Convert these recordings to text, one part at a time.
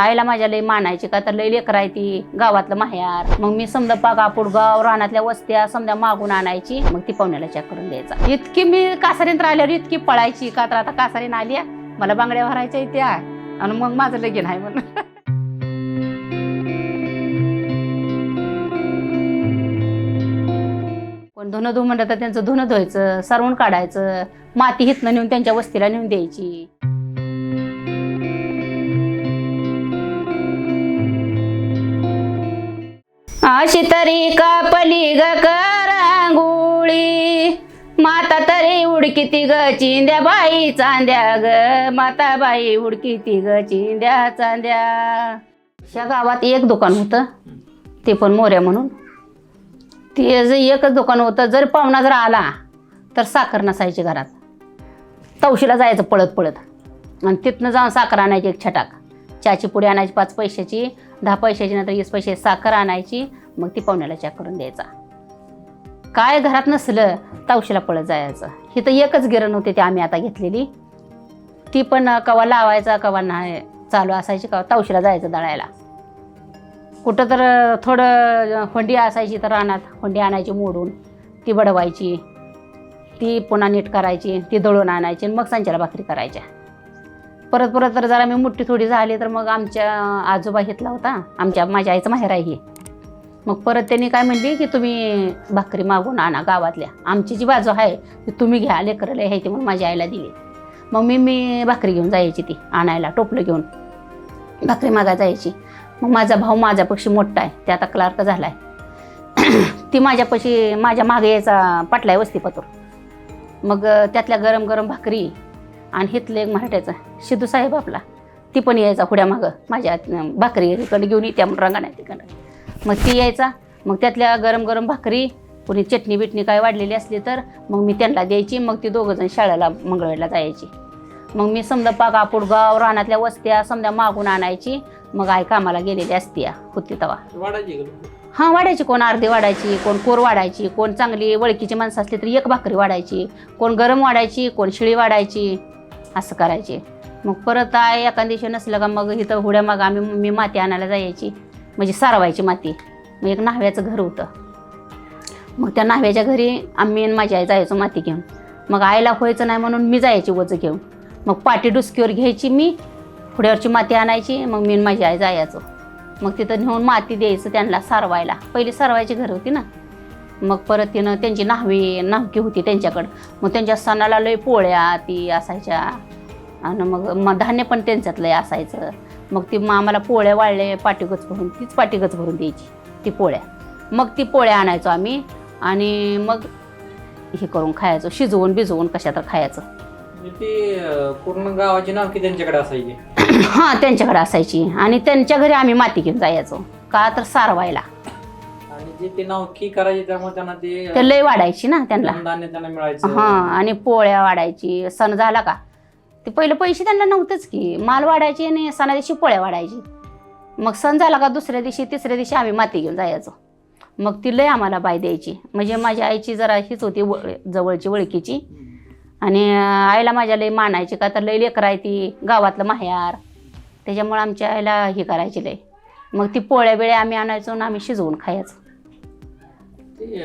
आईला माझ्या लई मानायची का? तर लई लेकर आहे ती गावातलं माहेर. मग मी समजा पागापूर गाव रानातल्या वस्त्या समजा मागून आणायची. मग ती पाहुण्याला चेक करून द्यायचा. इतकी मी कासारीत राहिल्यावर इतकी पळायची का? तर आता कासारीन आली आहे, मला बांगड्या भरायच्या इथे आणि मग माझं लगीन आहे म्हणून. कोण धुणं धु म्हणलं तर त्यांचं धुणं धुवायचं सारवण काढायचं. माती हितनं नेऊन त्यांच्या वस्तीला नेऊन द्यायची. अशी तरी कापली ग करांगुळी. माता तरी उडकी ती ग चिंद्या बाई चांद्या ग. माता बाई उडकी ती ग चिंद्या चांद्या. या गावात एक दुकान होतं. ते पण मोऱ्या म्हणून. ते जे एकच दुकान होतं. जर पाहुणा जर आला तर साखर नसायची घरात. तवशीला जायचं पळत पळत. आणि तिथनं जाऊन साखर आणायची एक छटाक. चहाची पुडी आणायची पाच पैशाची दहा पैशाची नंतर वीस पैसे साखर आणायची. मग ती पाहुण्याला चॅक करून द्यायचा. काय घरात नसलं तावशीला पळत जायचं. ही तर एकच गिरण होती ती आम्ही आता घेतलेली. ती पण कवा लावायचा कवा नाही चालू असायची कवा तवशीला जायचं दळायला. कुठं तर थोडं होंडी असायची तर रानात होंडी आणायची मोडून ती बडवायची ती पुन्हा नीट करायची ती दळून आणायची मग सांच्याला भाकरी करायच्या. परत परत तर जरा मी मोठी थोडी झाली तर मग आमच्या आजोबा घेतला होता. आमच्या माझ्या आईचं माहेर आहे मग परत त्यांनी काय म्हणली की तुम्ही भाकरी मागून आणा गावातल्या. आमची जी बाजू आहे ती तुम्ही घ्या लेकरला आहे ती म्हणून माझ्या आईला दिली. मग मी मी भाकरी घेऊन जायची ती आणायला टोपलं घेऊन. भाकरी मागा जायची. मग माझा भाऊ माझ्यापेक्षा मोठा आहे ते आता क्लार्क झाला आहे ती माझ्यापाशी माझ्या मागे यायचा पाटलाय वस्तीपतूर. मग त्यातल्या गरम गरम भाकरी आणि हिथलं एक मराठ्याचं सिद्धू साहेब आपला ती पण यायचा पुढ्या मागं माझ्या भाकरी इकडे घेऊन येत्या म्हणून रंगा नाही तिकडं. मग ती यायचा. मग त्यातल्या गरम गरम भाकरी कोणी चटणी बिटणी काय वाढलेली असली तर मग मी त्यांना द्यायची मग ती दोघंजण शाळेला मंगळवेळला जायची. मग मी समजा पाक आपुडगाव रानातल्या वस्त्या समजा मागून आणायची मग आई कामाला गेलेली असती या होती तवा? हां वाढायची. कोण अर्धी वाढायची कोण कोर वाढायची कोण चांगली वळखीची माणसं असली तर एक भाकरी वाढायची कोण गरम वाढायची कोण शिळी वाढायची असं करायचे. मग परत आहे एका दिवशी नसलं का मग इथं हुड्या मग आम्ही मी माती आणायला जायची. म्हणजे सारवायची माती. मग एक न्हाव्याचं घर होतं. मग त्या न्हाव्याच्या घरी आम्ही आणि माझी आई जायचो माती घेऊन. मग आईला व्हायचं नाही म्हणून मी जायची वजं घेऊन. मग पाटी डुसकीवर घ्यायची मी पुढ्यावरची माती आणायची मग मी आणि माझी आई जायचो. मग तिथं नेऊन माती द्यायचं त्यांना सारवायला. पहिली सारवायची घर होती ना. मग परत तिनं त्यांची न्हावी नाहकी होती त्यांच्याकडं. मग त्यांच्या सणाला लय पोळ्या ती असायच्या. आणि मग मग धान्य पण त्यांच्यात लय असायचं. मग ती मग आम्हाला पोळ्या वाळले पाटीगच भरून तीच पाटीगच भरून द्यायची ती पोळ्या. मग ती पोळ्या आणायचो आम्ही आणि मग हे करून खायचो शिजवून बिजवून कशा तर खायचं. म्हणजे ती अं, पूर्ण गावाची त्यांच्याकडे असायची? हां त्यांच्याकडे असायची आणि त्यांच्या घरी आम्ही माती घेऊन जायचो का तर सारवायला. आणि जे ते नाव की करायचे त्यामुळे त्यांना ते ते लय वाढायची ना त्यांना. धान्य त्यांना मिळायचं. हां आणि पोळ्या वाढायची सण झाला का? ते पहिलं पैसे त्यांना नव्हतंच की. माल वाढायची आणि सणा दिवशी पोळ्या वाढायची. मग सण झाला का दुसऱ्या दिवशी तिसऱ्या दिवशी आम्ही माती घेऊन जायचो. मग ती लय आम्हाला बाय द्यायची. म्हणजे माझ्या आईची जरा हीच होती जवळची ओळखीची. आणि आईला माझ्या लय मानायची का तर लय लेकर आहे ती गावातलं माहेर त्याच्यामुळे आमच्या आईला हे करायची लय. मग ती पोळ्या बिळ्या आम्ही आणायचो आणि आम्ही शिजवून खायचो. ते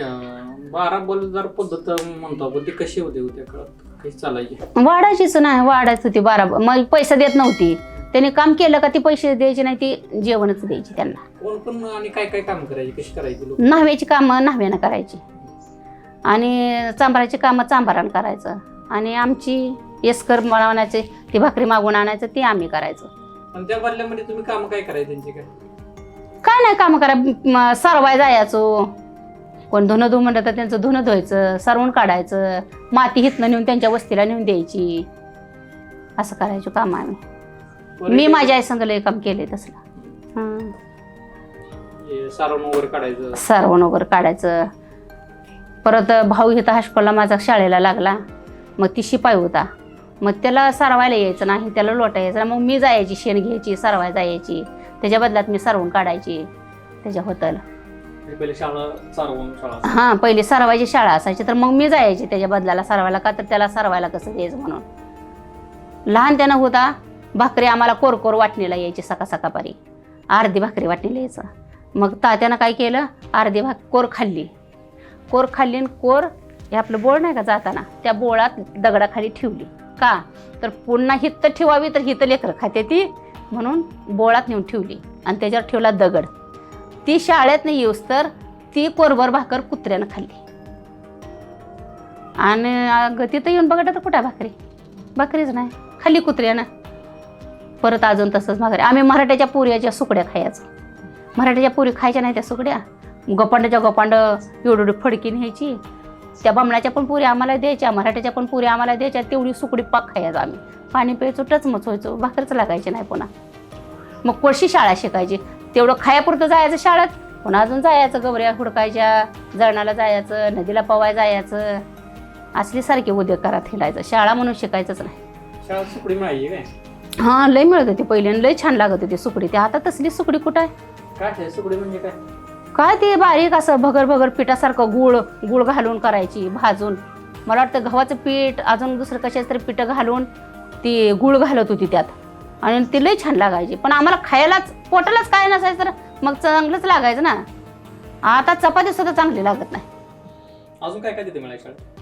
बारा बलदार पद्धत म्हणतो आपण ती कशी होती हो त्या काळात? चालायची? वाढायचीच नाही वाढायच होती बारा मग पैसा देत नव्हती. त्याने काम केलं का ती पैसे द्यायचे नाही ती जेवणच द्यायची त्यांना. कोण कोण आणि काय काय काम करायची? कशी करायची लोक? न्हाव्याची कामं न्हाव्यानं करायची. आणि चांभाराची कामं चांभारानं करायचं. आणि आमची येसकर बनवण्याचे ती भाकरी मागून आणायचं ती आम्ही करायचो. आणि त्या बदल्यामध्ये तुम्ही काम काय करायचे त्यांची काय? काय नाही कामं करा म, सारवाय जायचो. कोण धुणं धु म्हणलं तर त्यांचं धुणं धुवायचं सारवून काढायचं माती हितनं नेऊन त्यांच्या वस्तीला नेऊन द्यायची. असं करायचो काम आम्ही. मी माझ्या आई लय काम केले तसलं. हे. सारवण वगैरे काढायचं. सारवण वगैरे काढायचं. परत भाऊ इथं हाशकोला माझा शाळेला लागला. मग ती शिपाई होता. मग त्याला सारवायला यायचं नाही त्याला लोटा यायचं. मग मी जायची शेण घ्यायची सारवाय जायची. त्याच्या बदल्यात मी सारवून काढायची. त्याच्या होतल. हे पहिले शाळा शाळा हां पहिले सारवायची शाळा असायची तर मग मी जायची त्याच्या बदलाला सारवायला का तर त्याला सारवायला कसं द्यायचं म्हणून. लहान त्यानं होता भाकरी आम्हाला कोरकोर वाटणीला यायची सका सकापारी अर्धी भाकरी वाटणीला यायचं. मग तात्यानं काय केलं अर्धी भाक कोर खाल्ली. कोर खाल्ली आणि कोर हे आपलं बोळ नाही का जाताना त्या बोळात दगडाखाली ठेवली. का? तर पुन्हा हित्त ठेवावी तर हित लेकरं खाते ती म्हणून बोळात नेऊन ठेवली. आणि त्याच्यावर ठेवला दगड. ती शाळेत नाही येऊस तर ती कोरभर भाकर कुत्र्यानं खाल्ली. आणि अगं तिथं येऊन बघा तर कुठं भाकरी? भाकरीच नाही. खाल्ली कुत्र्यानं. परत अजून तसंच भाकरी. आम्ही मराठ्याच्या पुऱ्याच्या सुकड्या खायचो. मराठ्याच्या पुरी खायच्या नाही त्या सुकड्या. गोपांडाच्या गोपांड एवढी फडकी न्यायची त्या बामणाच्या पण पुरी आम्हाला द्यायच्या मराठ्याच्या पण पुरी आम्हाला द्यायच्या तेवढी सुकडी पाक खायचो आम्ही. पाणी प्यायचो टचमच व्हायचो. भाकरच लागायची नाही पुन्हा. मग कोळशी शाळा शिकायची. तेवढं खायापुरतं जायचं शाळेत. पुन्हा अजून जायचं गवऱ्या हुडकायच्या जळणाला जायचं नदीला पवाय जायचं. असली सारखे उद्योग करा फिरायचं शाळा म्हणून शिकायचंच नाही. सुकडी काय? हां लय मिळत होती पहिले लय छान लागत होती सुकडी. ती आता तसली सुकडी कुठं आहे? काय ते सुकडी म्हणजे काय? काय ते बारीक असं भगर भगर पिठासारखं गुळ गुळ घालून करायची भाजून. मला वाटतं गव्हाचं पीठ अजून दुसरं कशाच तरी पिठं घालून ती गुळ घालत होती त्यात. आणि ती लई छान लागायची. पण आम्हाला खायलाच पोटालाच काय नसायचं तर मग चांगलंच लागायचं ना. आता चपाती सुद्धा चांगली लागत नाही. अजून काय काय मिळायचं शाळेत?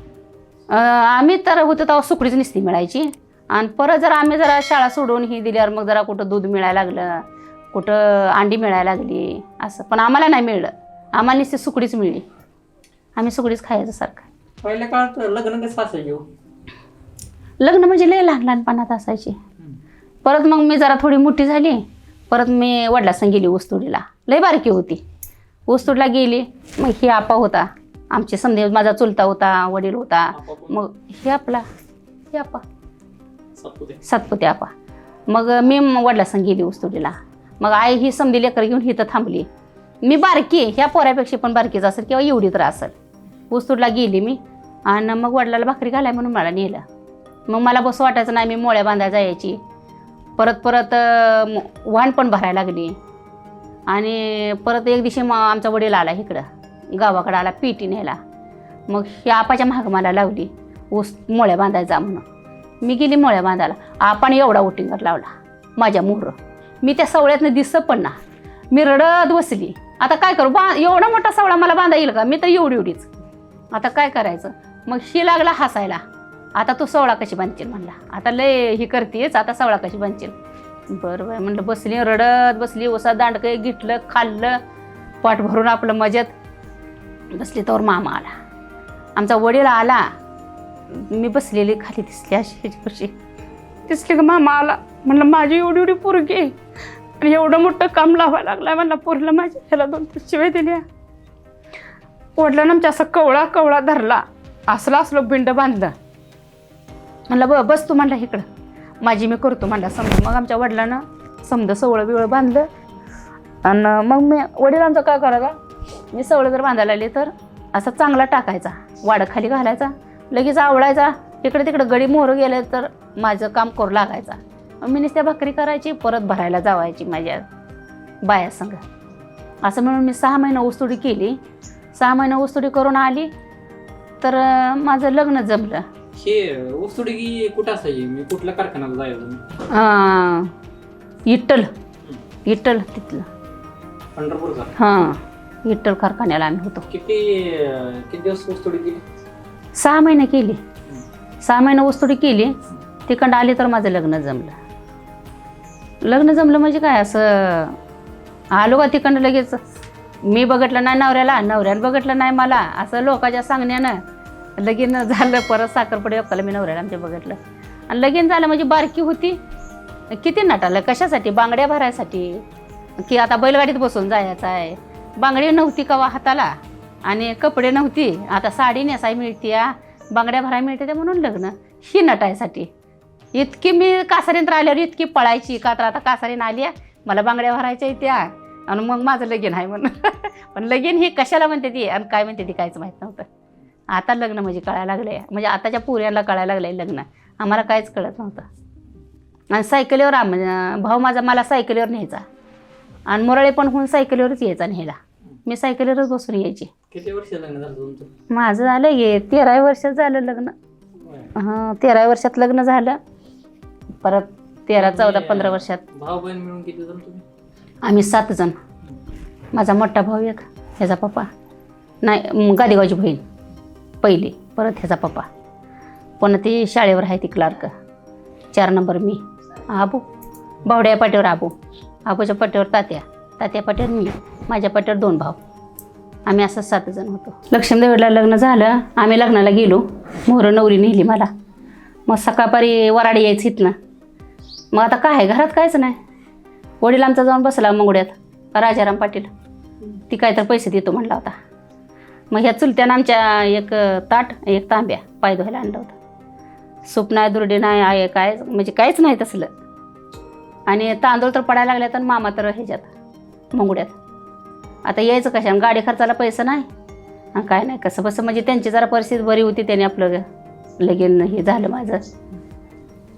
अं, आम्ही तर होतो तेव्हा सुकडीच निसती मिळायची. आणि परत जर आम्ही जरा शाळा सोडून ही दिल्यावर मग जरा कुठं दूध मिळायला लागलं कुठं अंडी मिळायला लागली असं. पण आम्हाला नाही मिळलं. आम्हाला नुसती सुकडीच मिळली. आम्ही सुकडीच खायचं सारखं. पहिल्या काळात लग्न कसं असायचे? हो? लग्न म्हणजे लय लहान लहानपणात असायची. परत मग मी जरा थोडी मोठी झाली. परत मी वडिलासंग गेली ऊसतोडीला. लय बारकी होती. ऊसतोडला गेली. मग ही आपा होता. आमचे समजे माझा चुलता होता वडील होता. मग हे आपला हे आपा. सातपुते. सातपुते आपा. मग मी वडिलासंग गेली ऊसतोडीला. मग आई ही समधी लेकर घेऊन इथं थांबली. मी बारकी ह्या पोऱ्यापेक्षा पण बारकीच असेल किंवा एवढी तर असेल. ऊसतोडला गेली मी. आणि मग वडिलाला भाकरी घालाय म्हणून मला नेलं. मग मला बसं वाटायचं नाही मी मोळ्या बांधायला जायची. परत परत अं, वाहन पण भरायला लागली. आणि परत एक दिवशी मग आमचा वडील आला इकडं गावाकडं आला पीटी न्यायला. मग ही आपाच्या मागं मला लावली ऊस मोळ्या बांधायचा म्हणून. मी गेली मोळ्या बांधायला. आपण एवढा ओटिंगर लावला माझ्या मोहर. मी त्या सवळ्यातनं दिसत पण ना. मी रडत बसली. आता काय करू बा एवढा मोठा सवळा मला बांधा येईल का? मी तर एवढी एवढीच. आता काय करायचं? मग ही लागला हसायला. आता तू सवळा कशी बांधशील म्हणला. आता लय ही करतेच आता सवळा कशी बांधशील बरं बरं म्हणलं बसली रडत बसली उसा दांडकं गिटलं खाल्लं पाठ भरून आपलं मजेत. बसली तर मामा आला. आमचा वडील आला. मी बसलेली खाली दिसली अशी कशी दिसली का मामा आला? म्हणलं माझी एवढी एवढी पोरगी आणि एवढं मोठं काम लावायला लागलाय म्हणलं पोरला माझ्या ह्याला दोन तीन शिवाय दिल्या. वडिलांना आमच्या असं कवळा कवळा धरला. असलं असलं बिंड बांधलं. म्हणलं ब बस तू म्हणला इकडं. माझी मी करतो म्हणला समजा मग आमच्या वडिलांना समजा सवळं बिवळं बांधलं. आणि मग मी वडिलांचं काय करायचा मी सवळं जर बांधायला आले तर असा चांगला टाकायचा वाडं खाली घालायचा लगेच आवडायचा इकडे तिकडे गडी मोहरं गेले तर माझं काम करू लागायचा. मग मी नुसत्या भाकरी करायची परत भरायला जावायची माझ्या बायासंग. असं म्हणून मी सहा महिना ऊसतोडी केली. सहा महिना ऊसतोडी करून आली. तर माझं लग्न जमलं. हे की कुठं असायची? मी कुठल्या कारखान्याला जायचं? अं, इट्टल इट्टल तिथलं. पंढरपूरचा? हां इट्टल कारखान्याला आम्ही होतो. किती अं, किती दिवस ऊसतोडी केली? सहा महिने केली. सहा महिने ऊसतोडी केली. तिकडं आली तर माझं लग्न जमलं. लग्न जमलं म्हणजे काय असं आलो का तिकडं लगेच? मी बघितलं नाही नवऱ्याला नवऱ्याला बघितलं नाही मला. असं लोकांच्या सांगण्यानं लगीन झालं परत साखरपुडे बाप्पाला मी नवऱ्याला आमच्या बघितलं. आणि लगीन झालं म्हणजे बारकी होती. किती नटालं कशासाठी? बांगड्या भरायसाठी? की आता बैलगाडीत बसून जायचं आहे. बांगडी नव्हती कवा हाताला. आणि कपडे नव्हती. आता साडी नेसाय मिळते बांगड्या भराय मिळते ते म्हणून लग्न. ही नटायसाठी. इतकी मी कासारीन आल्यावर इतकी पळायची. का तर आता कासारीन आली आहे, मला बांगड्या भरायच्या त्या आणि मग माझं लगीन आहे म्हणून. पण लगीन ही कशाला म्हणते ती? आणि काय म्हणते ती कायच माहीत नव्हतं. आता लग्न म्हणजे कळायला लागले म्हणजे आताच्या पुऱ्यांना कळायला लागले लग्न. आम्हाला काहीच कळत नव्हतं. आणि सायकलीवर आम भाऊ माझा मला सायकलीवर न्यायचा. आणि मुरळे पण होऊन सायकलीवरच यायचा न्यायला. मी सायकलीवरच बसून यायची. किती वर्ष लग्न झालं तुमचं? माझं झालं हे तेराव्या वर्षात झालं लग्न. हां तेराव्या वर्षात लग्न झालं. परत तेरा चौदा पंधरा वर्षात. भाऊ बहीण मिळून किती जण तुम्ही? आम्ही सात जण. माझा मोठा भाऊ एक ह्याचा पप्पा. नाही गादेगावची बहीण. पहिली परत ह्याचा पप्पा. पण ती शाळेवर आहे ती क्लार्क. चार नंबर मी. आबू बावड्या पाट्यावर आबू. आबूच्या पाट्यावर तात्या. तात्या पाट्यावर मी. माझ्या पाट्यावर दोन भाऊ. आम्ही असं सात जण होतो. लक्ष्मीदेवीला लग्न झालं. आम्ही लग्नाला गेलो. मोहर नवरी नेली मला. मग सकाळपारी वराडी यायची इथनं. मग आता काय आहे? घरात कायच नाही. वडील आमचा जाऊन बसला मंगुड्यात. राजाराम पाटील. ती काय तर पैसे देतो म्हणला होता. मग ह्या चुलत्यानं आमच्या एक ताट एक तांब्या पाय धुवायला आणलं होतं. सूप नाही दुर्डी नाही आहे काय म्हणजे काहीच नाही तसलं. आणि तांदूळ तर पडायला लागले तर मामा तर ह्याच्यात मुंगड्यात. आता यायचं कशा गाडी खर्चाला पैसा नाही? आणि काय नाही कसं बसं? म्हणजे त्यांची जरा परिस्थिती बरी होती त्याने आपलं लगीन हे झालं माझं.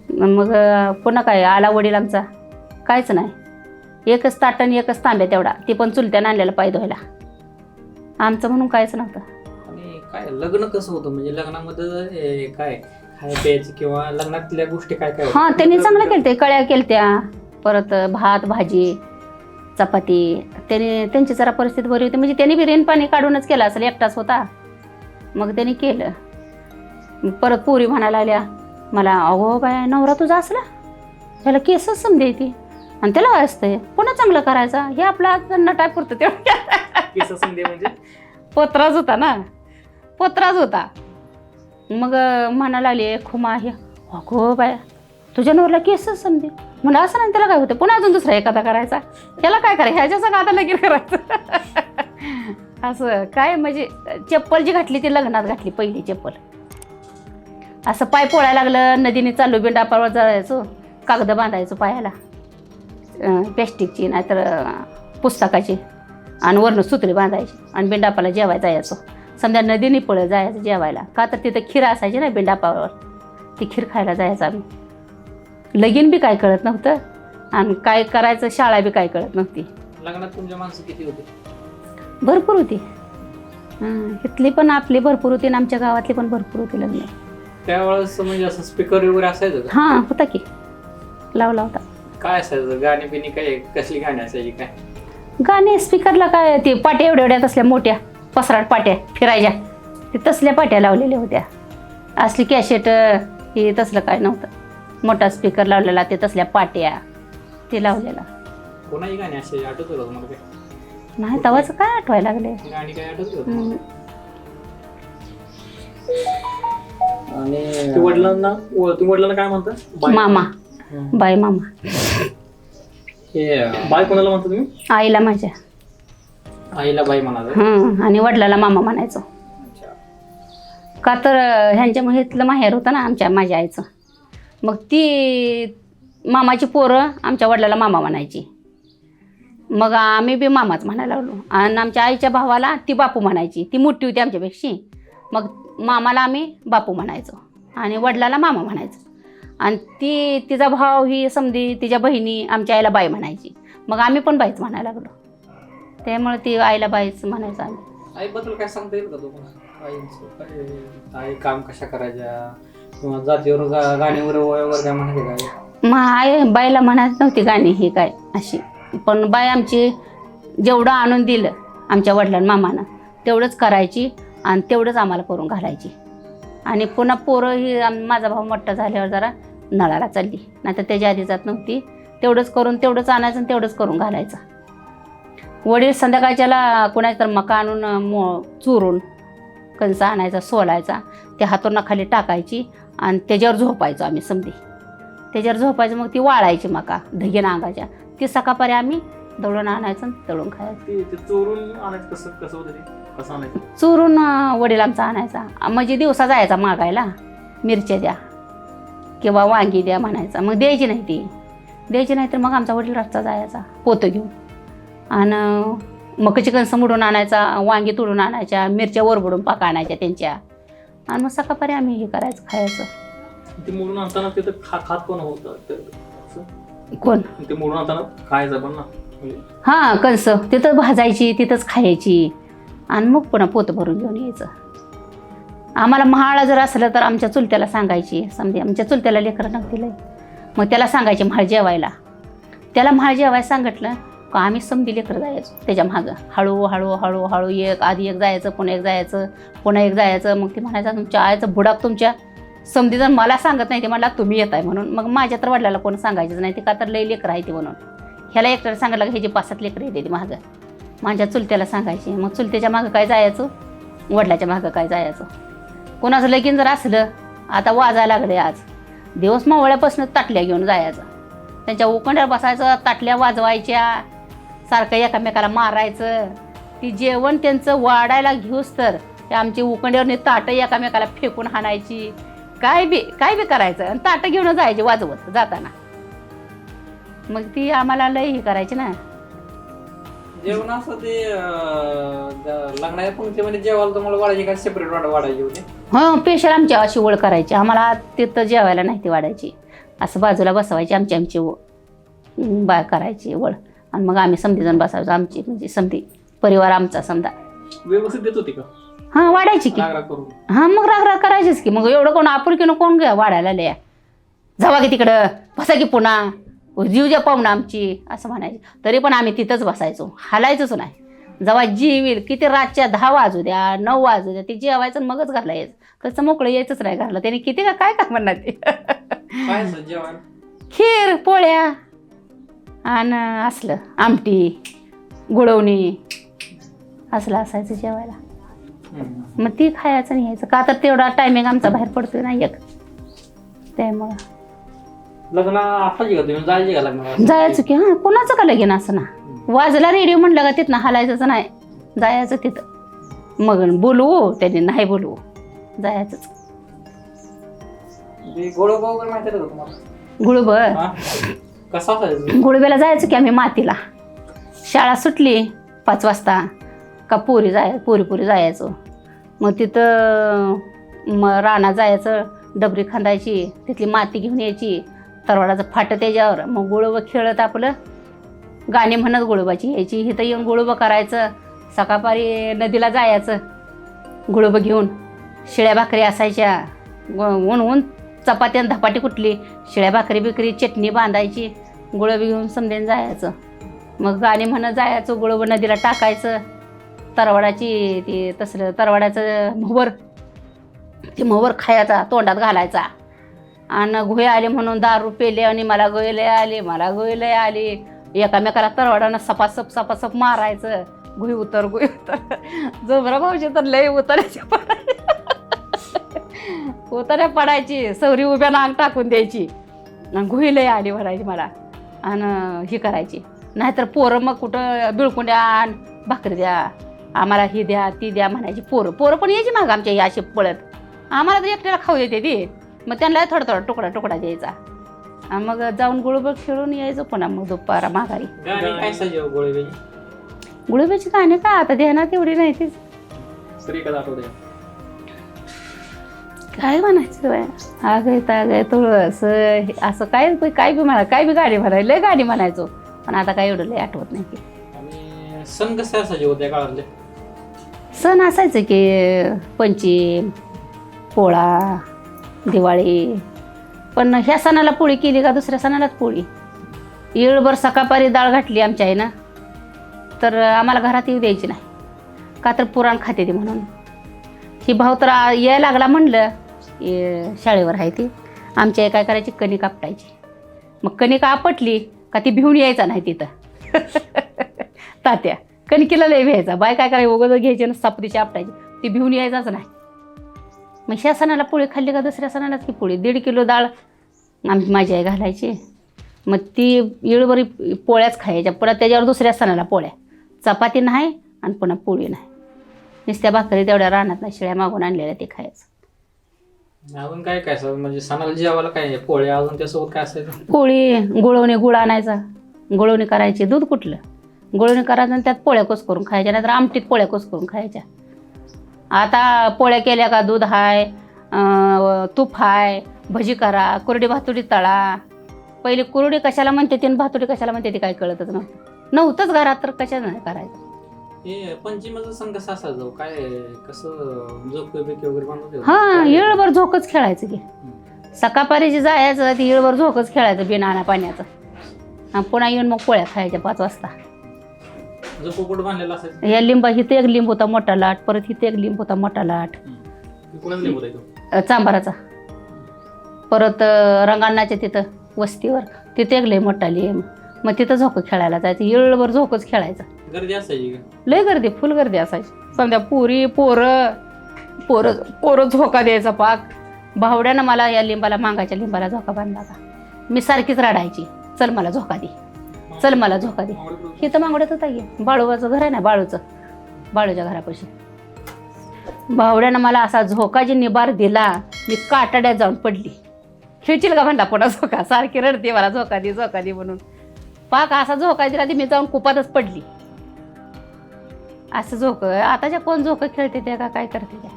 मग पुन्हा काय आला वडील आमचा. काहीच नाही. एकच ताट आणि एकच तांब्या तेवढा. ते पण चुलत्यानं आणलेला पाय धुवायला. आमचं म्हणून काहीच नव्हतं. आणि काय लग्न कसं होतं? म्हणजे लग्नामध्ये हे काय खाय प्यायचं किंवा लग्नातल्या गोष्टी काय काय? हां त्यांनी चांगलं केलं ते कळ्या केलत्या. परत भात भाजी चपाती. त्याने त्यांची जरा परिस्थिती बरी होती. म्हणजे त्यांनी बी रेन पाणी काढूनच केलं असेल एकटाच होता. मग त्यांनी केलं. मग परत पुरी म्हणायला लागल्या मला अगो बाय नवरा तुझा असला? त्याला केसच समजे ती आणि त्याला काय असतंय. पुन्हा चांगलं करायचं? हे आपला नटाय पुरतं तेवढं. केस संधी म्हणजे. पोत्राच होता ना? पोत्राच होता. मग म्हणा म्हणायला लागली खुमा हे अगो बाया तुझ्या नवरला केसच समजे म्हणलं असं नाही त्याला काय होतं? पुन्हा अजून दुसरा एखादा करायचा? त्याला काय करायचं? ह्याच्या सगळं आता लगीन करायचं. असं काय म्हणजे चप्पल जी घातली ती लग्नात घातली पहिली चप्पल. असं पाय पोळायला लागलं नदीने चालू बिंडापावर जळायचो कागद बांधायचो पायाला. प्लॅस्टिकची नाहीतर पुस्तकाची. आणि वरनं सुतळी बांधायची आणि बिंडापाला जेवायला जायचो. समजा नदीने पळत जायचं जेवायला. का तर तिथं खीर असायची ना बिंडापावर. ती खीर खायला जायचं आम्ही. लगीन बी काय कळत नव्हतं आणि काय करायचं शाळा बी काय कळत नव्हती. लग्नात तुमच्या माणसं किती होते? भरपूर होती. इथली पण आपली भरपूर होती आणि आमच्या गावातली पण भरपूर होती लग्न. त्यावेळेस म्हणजे असं स्पीकर वगैरे असायचं का? हां होता की. लावला होता. काय असायचं? गाणी बिणी काय? कसली गाणी असायची काय? गाणे स्पीकरला काय ते पाट्या एवढ्या एवढ्या तसल्या मोठ्या पसराट पाट्या फिरायच्या. ते तसल्या पाट्या लावलेल्या होत्या. असली कॅशेट हे तसलं काय नव्हतं. मोठा स्पीकर लावलेला ते तसल्या पाट्या ते लावलेला. कोणाची गाणी असायची आठवत का तुम्हाला काय नाही तवाच काय आठवायला लागले? गाणी काय आठवत का हम्म. आणि वडिलांना तुम्ही वडिलांना काय म्हणता? बाय- मामा. हं. बाई मामा. हे बाय कोणाला म्हणता तुम्ही? आईला माझ्या. आईला बाई म्हणाला हं आणि वडिलाला मामा म्हणायचो. का तर अं, ह्यांच्या इथलं माहेर होतं ना आमच्या माझ्या आईचं. मग ती मामाची पोरं आमच्या वडिलाला मामा म्हणायची. मग आम्ही बी मामाच म्हणायला लागलो. आणि आमच्या आईच्या भावाला ती बापू म्हणायची. ती मोठी होती आमच्यापेक्षा. मग मामाला आम्ही बापू म्हणायचो. आणि वडिलाला मामा म्हणायचो. आणि ती तिचा भाव ही समधी तिच्या बहिणी आमच्या आईला बाई म्हणायची. मग आम्ही पण बाईच म्हणायला लागलो. त्यामुळे ती आईला बाईच म्हणायचं आम्ही आईबद्दल काय सांगता येईल का तुम्हाला? आईचं काय आई काम कशा करायच्या? किंवा जातीवर गा- गाणीवर वयावर काय म्हणायचे काय? मग आई बाईला म्हणत नव्हती गाणी ही काय अशी. पण बाई आमची जेवढं आणून दिलं आमच्या वडिलांना मामानं तेवढंच करायची आणि तेवढंच आम्हाला करून घालायची. आणि पुन्हा पोरं ही माझा भाऊ मोठा झाल्यावर जरा नळाला चालली. नाही तर त्याच्या आधी जात नव्हती. तेवढंच करून तेवढंच आणायचं आणि तेवढंच करून घालायचं. वडील संध्याकाळच्याला कुणाच्या तर मका आणून मो चुरून कंस आणायचा सोलायचा. त्या हातोरणाखाली टाकायची आणि त्याच्यावर झोपायचो आम्ही समधी. त्याच्यावर झोपायचं मग ती वाळायची मका धगीन अंगाच्या. ती सकाळपर्यंत आम्ही दळून आणायचं आणि दळून खायचं. चोरून आणायचं कसं कसं चुरून वडील आमचा आणायचा. म्हणजे दिवसा जायचा मागायला. मिरच्या द्या. किंवा वांगी द्या म्हणायचा. मग द्यायची नाही ती. द्यायची नाही तर मग आमचा वडील रस्ता जायचा. पोतं घेऊन. आणि मकाची कणसं मोडून आणायचा वांगी तोडून आणायच्या मिरच्या वरबडून पाका आणायच्या त्यांच्या. आणि मग सकाळपारी आम्ही हे करायचं खायचं. ते खा खात होतं. कोण? ते मोडून आणताना खायचं पण ना? हां कंस तिथं भाजायची तिथंच खायची. आणि मग पुन्हा पोतं भरून घेऊन यायचं. आम्हाला महाळा जर असलं तर आमच्या चुलत्याला सांगायची. समजे आमच्या चुलत्याला लेकरं नव्हती लय मग त्याला सांगायचे महाळ जेवायला. त्याला महाळ जेवायला सांगितलं का आम्ही समधी लेकरं जायचो त्याच्या मागं? हळू हळू हळू हळू एक आधी एक जायचं पुन्हा एक जायचं पुन्हा एक जायचं. मग ते म्हणायचं तुमच्या आईचं बुडाक तुमच्या समधी जर मला सांगत नाही ते म्हणला तुम्ही येत आहे म्हणून. मग माझ्या तर वडिलाला कोण सांगायचं नाही ते का तर लई लेकरं आहे ते म्हणून. ह्याला एकट्याला सांगितलं हे ह्याची पासात लेकरं येते ती मागं माझ्या चुलत्याला सांगायची मग चुलत्याच्या मागं काय जायचं? वडिलाच्या मागं काय जायचं? कोणाचं लगीन जर असलं आता वाजायला लागले आज. दिवस मावळ्यापासून ताटल्या घेऊन जायचं. त्यांच्या उकंड्यावर बसायचं ताटल्या वाजवायच्या सारखं एकामेकाला मारायचं. ती जेवण त्यांचं वाढायला घेऊस तर ते आमची उकंड्यावर ताटं एकामेकाला फेकून हाणायची. काय बी काय बी करायचं आणि ताटं घेऊन जायची वाजवत जाताना. मग ती आम्हाला लय हे करायची ना. जेवण असं ते लग्नाच्या पंक्तीमध्ये जेवायला तुम्हाला वाढायची काय सेपरेट वाढ वाढायची होती? हं पेशल आमची अशी ओळ करायची. आम्हाला तिथं जेवायला नाही ती वाढायची. असं बाजूला बसवायची आमची आमची ओ बा करायची ओळ. आणि मग आम्ही समधीजण बसायचो. आमची म्हणजे समधी परिवार आमचा समजा व्यवस्थित देत होती का? हां वाढायची की. राग करून. हां मग राग राग करायचीच की. मग एवढं कोण आपुलकीनं कोण ग वाढायला लया जावा की तिकडं. बसा की पुन्हा. जीव ज्या पाहुणं आमची असं म्हणायचे. तरी पण आम्ही तिथंच बसायचो. हालायचंच नाही. जेव्हा जीव किती रातच्या दहा वाजू द्या नऊ वाजू द्या ते जेवायचं मगच घरला यायचं. तसं मोकळं यायचंच नाही घरला. त्याने किती का काय का म्हणणार ते? काय खीर पोळ्या आणि असलं आमटी गुळवणी. असलं असायचं जेवायला. मग ती खायचं नाही यायचं. का तर तेवढा टायमिंग आमचा बाहेर पडतोय ना एक. त्यामुळं. लग्न आताची का तुम्ही? जायची का लग्न जायचं की हां कोणाचं का लगीन असं ना? वाजला रेडिओ म्हणलं का तिथनं हालायचंच नाही. जायचं तिथं. मग बोलवू त्यांनी नाही बोलवू जायचंच. गोळ वगैरे माहिती आहे का तुम्हाला गुळब हा? कसं असायचं गुळबेला जायचं की आम्ही मातीला. शाळा सुटली पाच वाजता. का पोरी जाय पोरी पोरी जायचो. मग तिथं म रानात जायचं डबरी खांदायची तिथली माती घेऊन यायची. तरवाडाचं फाटं त्याच्यावर. मग गुळोबं खेळत आपलं. गाणी म्हणत गुळोबाची यायची इथं येऊन गुळोबं करायचं. सकाळपारी नदीला जायचं. गुळोबं घेऊन शिळ्या भाकरी असायच्या. ऊन ऊन चपाती आणि धपाटी कुठली? शिळ्या भाकरी बिकरी चटणी बांधायची. गुळबी घेऊन समजेन जायचं. मग गाणी म्हणत जायचं. गुळबं नदीला टाकायचं. तरवाडाची ती तसलं तरवाड्याचं मोहर. ती मोहर खायचा तोंडात घालायचा. आणि गुहे आले म्हणून दारू पेले आणि मला गोयले आले मला गोयले आले. एकामेकाला तरवाडानं सपासप सपासप मारायचं. गुही उतर गुही उतर. जोबरा भाऊची तर लय उतरायचे उतऱ्या पडायची सवरी उभ्या नाग टाकून द्यायची. आणि गुही लय आली भरायची मला. आणि ही करायची. नाहीतर पोरं मग कुठं बिळकुंड्या आण भाकरी द्या. आम्हाला ही द्या ती द्या म्हणायची पोरं. पोरं पण यायची मग आमच्या ही अशी पळत आम्हाला तर एकट्याला खाऊ देते ती. मग त्यांना थोडा थोडा तुकडा तुकडा द्यायचा. आणि मग जाऊन गुळबळ खेळून यायचं पुन्हा मग दुपारा माघारी. गाणी काय सजीव गोळी गुळबीची गाणी का? आता ध्यानात एवढी नाही तीच आठवते काय म्हणायचं बाया आगय तागय तुळस हे असं काय काय बी म्हणा काय बी गाडी म्हणायला लय गाडी म्हणायचो. पण आता काय एवढं लय आठवत नाही की. आणि सण कसे असायचे होते काळातले? सण असायचं की पंचीम पोळा दिवाळी. पण ह्या सणाला पोळी केली का दुसऱ्या सणालाच पोळी? येळभर सकाळपारी डाळ घातली आमच्या आईनं. तर आम्हाला घरात येऊ द्यायची नाही. का तर पुराण खाते ती म्हणून. ही भाऊ तर यायला लागला म्हणलं ये शाळेवर आहे ती. आमची आई काय करायची? कणिक आपटायची. मग कणिक आपटली का ती भिवून यायचा नाही तिथं. तात्या कणकीला लय भ्यायचा. बाय काय करायची? वगैरे घ्यायची ना सापडीची आपटायची. ती भिवून यायचाच नाही. मग ह्या सणाला पोळी खाल्ली का दुसऱ्या सणालाच की पोळी? दीड किलो डाळ आमची माझी आई घालायची. मग ती इळभरी पोळ्याच खायच्या. पुन्हा त्याच्यावर दुसऱ्या सणाला पोळ्या. चपाती नाही आणि पुन्हा पोळी नाही. नुसत्या भाकरी तेवढ्या रानात नाही शिळ्या मागून आणलेल्या ते खायचं. अजून काय काय असं? म्हणजे सणाला जेवायला काय आहे? पोळ्या अजून त्यासोबत काय असायचं? पोळी गुळवणी गुळ आणायचा. गुळवणी करायची. दूध कुठलं? गुळवणी करायचं आणि त्यात पोळ्या कोस करून खायच्या. नाहीतर आमटीत पोळ्या कोस करून खायच्या. आता पोळ्या केल्या का? दूध हाय अं, तूप हाय भजी करा कुरडी भातुडी तळा. पहिले कुरडी कशाला म्हणते ती भातुडी कशाला म्हणते ती काय कळतच नव्हतं. नव्हतंच घरात तर कशाला नाही करायचं. हे पंचमीचा सण कसा असायचा? काय कसं झोपे बिके वगैरे बनवते येळभर झोकच खेळायचं की. सकाळपारीची जायचं ती इळवर झोकच खेळायचं बिना पाण्याचं आणि पुन्हा येऊन मग पोळ्या खायच्या पाच वाजता. पोपट बांधलेला असायचं या लिंबा हिथे एक लिंब होता मोठा लाट परत हिथे एक लिंब होता मोठा लाट. कुणाच लिंबू आहे तो अ, चांभाराचा. परत अ, तिथं वस्तीवर. तिथे एक लय मोठा लिंब. मग तिथं झोकं खेळायला जायचं. इळभर झोकच खेळायचं. गर्दी असायची का? लय गर्दी फुल गर्दी असायची. समजा पुरी पोरं पोरं पोरं झोका द्यायचा पाक. भावड्यानं मला या लिंबाला मांगाच्या लिंबाला झोका बांधला होता. मी सारखीच रडायची. चल मला झोका दे. चल मला झोका दे. हे तर मांगड्यात होता ये बाळूबाचं घर आहे ना बाळूचं. बाळूच्या घरापाशी. भावड्यानं मला असा झोका जी निबार दिला मी काटाड्यात जाऊन पडली. खेळचील का म्हणला पुन्हा झोका? सारखी रडते मला झोका दे झोका दे म्हणून. पाक असा झोका दिला ती मी जाऊन कुपातच पडली. असं झोक. आताच्या कोण झोक खेळते ते का काय करते त्या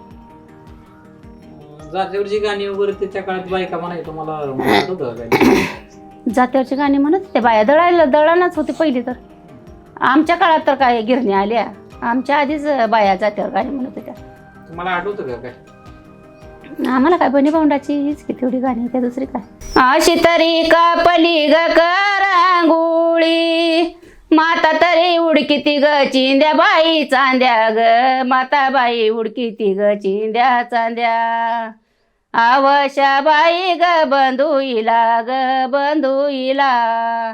जातीवरची गाणी वगैरे त्याच्या काळात बायका म्हणायचं मला जात्यावरची गाणी म्हणत होते बाया दळायला दळणच होती पहिली तर. आमच्या काळात तर काय गिरणी आल्या. आमच्या आधीच बाया जात्यावर गाणी म्हणत होत्या. तुम्हाला आठवतं का काय? आम्हाला काय बनी भाऊंडाची हीच की तेवढी गाणी त्या दुसरी काय? अशी तरी कापली ग करांगुळी. माता तरी उडकीती ग चिंद्या बाई चांद्या ग. माता बाई उडकीती ग चिंद्या चांद्या. आवशा बाई ग बंधुईला ग बंधुईला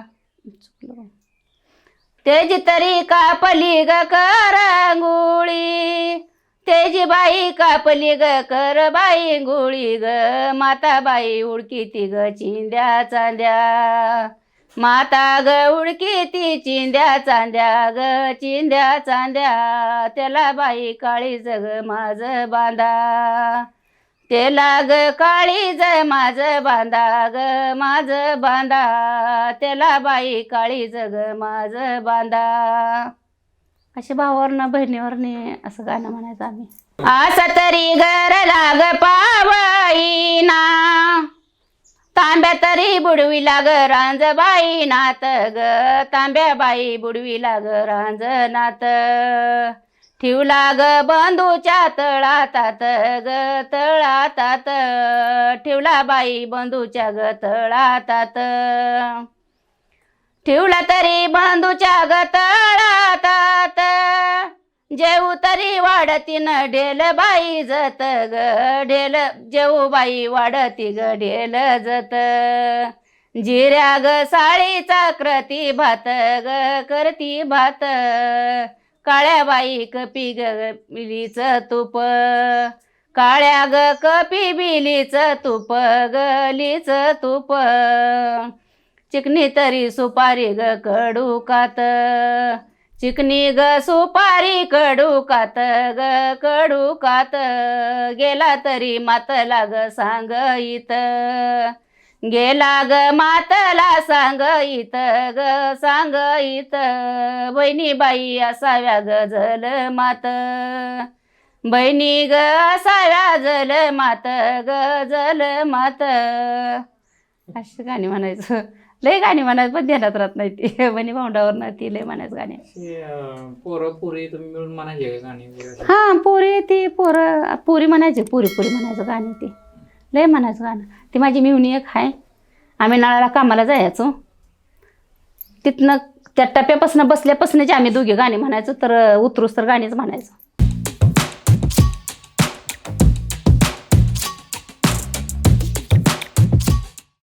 तेजी तरी कापली ग करांगुळी. तेजी बाई कापली ग कर बाई गुळी ग. माता बाई उडकी ती ग चिंद्या चांद्या. माता ग उडकी ती चिंद्या चांद्या ग चिंद्या चांद्या. त्याला बाई काळी जग माझ बांधा. त्याला ग काळी ज माझ बांधा ग माझ बांधा. त्याला बाई काळी जग माझ बांधा. असे भावावरनं बहिणीवरने असं गाणं म्हणायचं आम्ही. असं तरी घर लाग पावईना. तांब्या तरी बुडवी लाग रांजबाई नात ग. तांब्या बाई बुडवी लाग रांज नात ठेवला ग बंधूच्या तळातात ग तळातात. ठेवला बाई बंधूच्या ग तळातात. ठेवला तरी बंधूच्या ग तळातात. जेऊ तरी वाढती न ढेल बाई जत ग ढेल जेऊ बाई वाढती ग ढेल जत. जिऱ्या ग साळीचा करती भात ग करती भात. काळ्या बाई कपी ग बिलीच तुप काळ्या ग कपी बिलीच तुप गलीच तुप. चिकनी तरी सुपारी ग कडू कात चिकनी ग सुपारी कडू कात ग कडू कात. गेला तरी मातला ग सांग इत गेला ग मातला सांग इत ग सांग इत बहिणी बाई असाव्या ग जल मात. बहिणी ग असाव्या जल मात ग जल मात. अशी गाणी म्हणायचं. लय गाणी म्हणायचं पण ध्यानात राहत नाही ती. बनी भाऊंडावर ती लय म्हणायचं गाणी. पोरं पोरी तुम्ही मिळून म्हणायचे का गाणी? हां पोरी ती पोरं पुरी म्हणायची पुरी पुरी म्हणायचं गाणी ती. लय म्हणायचं गाणं. ती माझी मिवणी एक आहे आम्ही नळाला कामाला जायचो. तिथनं त्या टप्प्यापासून बसल्यापासूनच आम्ही दोघे गाणी म्हणायचो तर उतरूस तर गाणीच म्हणायचो.